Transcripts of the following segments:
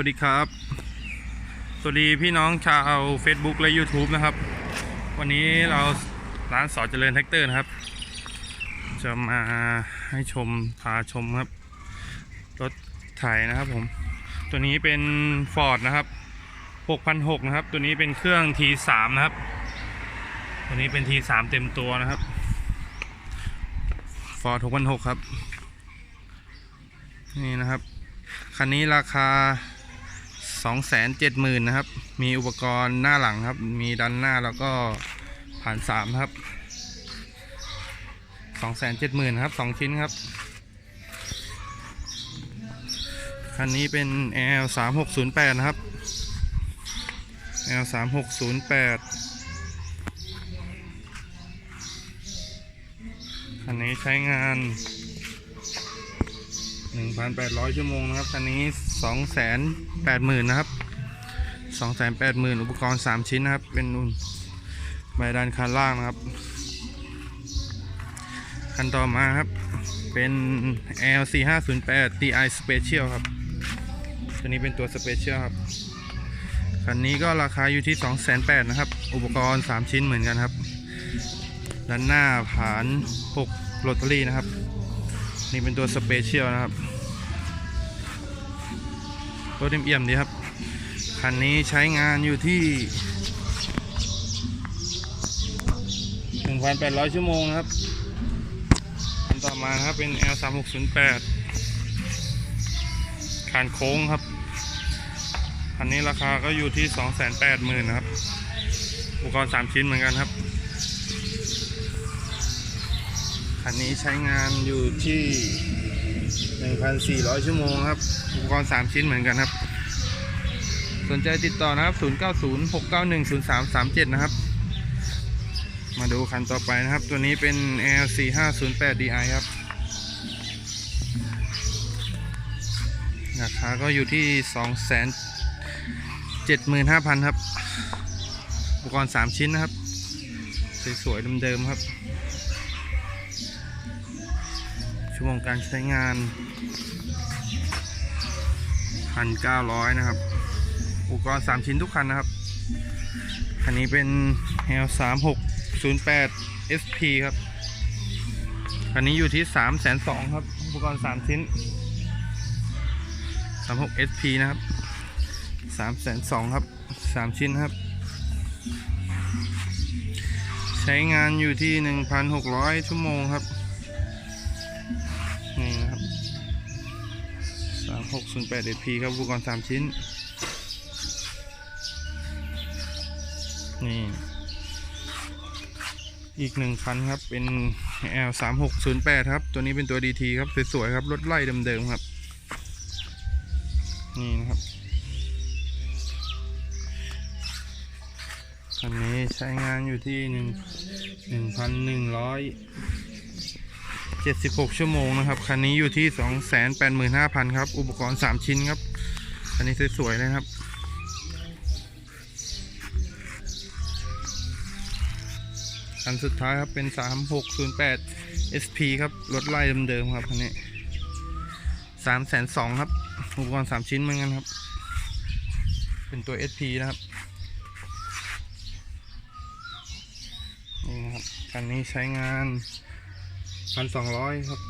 วัสดีครับ สวัสดีพี่น้องชาว Facebook และ YouTube นะครับ วันนี้เราร้านสอเจริญแท็กเตอร์นะครับ จะมาให้ชมพาชมครับ รถไถนะครับผม ตัวนี้เป็น Ford นะครับ6,600นะครับ ตัวนี้เป็นเครื่อง T3 นะครับ ตัวนี้เป็น T3 เต็มตัวนะครับ Ford 6,600ครับ นี่นะครับคันนี้ราคา 270,000นะครับ มีอุปกรณ์หน้าหลังครับ มีดันหน้าแล้วก็ผ่านสามครับ270,000ครับ2ชิ้นครับ คันนี้เป็น L 3 6 0 8นะครับ L 3 6 0 8คันนี้ใช้งาน 1,800 ชั่วโมงนะครับ คันนี้ 280,000นะครับ280,000อุปกรณ์3ชิ้นนะครับ เป็นใบดันคันล่างนะครับ คันต่อมาครับ เป็น L4508 TI Special ครับ ตัวนี้เป็นตัว Special ครับ คันนี้ก็ราคาอยู่ที่280,000นะครับ อุปกรณ์ 3 ชิ้นเหมือนกันครับ ด้านหน้าผาน 6 โรตารี่นะครับ นี่เป็นตัว Special นะครับ รถเอี่ยมๆดีครับ คันนี้ใช้งานอยู่ที่ 1,800 ชั่วโมงครับ คันต่อมาครับเป็น L3608 คานโค้งครับ คันนี้ราคาก็อยู่ที่ 280,000นะครับอุปกรณ์ 3 ชิ้นเหมือนกันครับคันนี้ใช้งานอยู่ที่ 1,400 ชั่วโมงครับ อุปกรณ์ 3 ชิ้นเหมือนกันครับ สนใจติดต่อนะครับ 0906910337 นะครับ มาดูคันต่อไปนะครับ ตัวนี้เป็น L4508DI ครับ ราคาก็อยู่ที่ 275,000 ครับ อุปกรณ์ 3 ชิ้นนะครับ สวยๆเดิมๆครับ ชั่วโมงการใช้งาน 1,900 นะครับ อุปกรณ์ 3 ชิ้นทุกคันนะครับ คันนี้เป็น L3608 SP ครับ คันนี้อยู่ที่ 302,000ครับ อุปกรณ์ 3 ชิ้น 36 SP นะครับ 302,000ครับ 3 ชิ้นครับใช้งานอยู่ที่ 1,600 ชั่วโมงครับ 3608 SP ครับอุปกรณ์3ชิ้น นี่ อีกหนึ่งคันครับ เป็น L 3 6 0 8ครับ ตัวนี้เป็นตัว DT ครับ สวยๆครับ รถไล่เดิมๆครับ นี่นะครับ คันนี้ใช้งานอยู่ที่หนึ่ งหนึ่งพันหนึ่งร้อยเจ็ดสิบหกชั่วโมงนะครับ คันนี้อยู่ที่สองแสนแปดหมื่นห้าพันครับ อุปกรณ์สามชิ้นครับ คันนี้สวยๆเลยครับ คันสุดท้ายครับเป็น 3608 SP ครับ รถไล่เดิมๆครับ คันนี้3 2 0 0 0 ครับ อุปกรณ์ 3 ชิ้นเหมือนกันครับ เป็นตัว SP นะครับนี่นะครับคันนี้ใช้งาน 1,200ครับ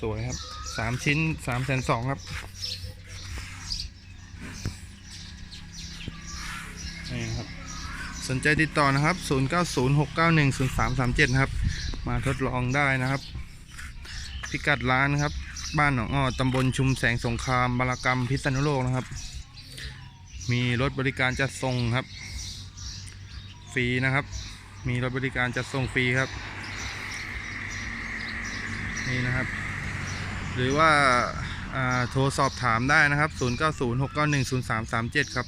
สวย ๆ ครับ3ชิ้น3 2 0 0 0ครับนี่ครับ สนใจติดต่อนะครับ 0906910337 นะครับ มาทดลองได้นะครับ พิกัดร้านครับ บ้านหนองอ้อตำบลชุมแสงสงครามบารกรรมพิษณุโลกนะครับ มีรถบริการจัดส่งครับ ฟรีนะครับ มีรถบริการจัดส่งฟรีครับ นี่นะครับ หรือว่าาโทรสอบถามได้นะครับ 0906910337 ครับ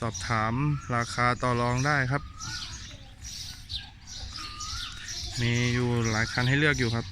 สอบถามราคาต่อรองได้ครับ มีอยู่หลายคันให้เลือกอยู่ครับ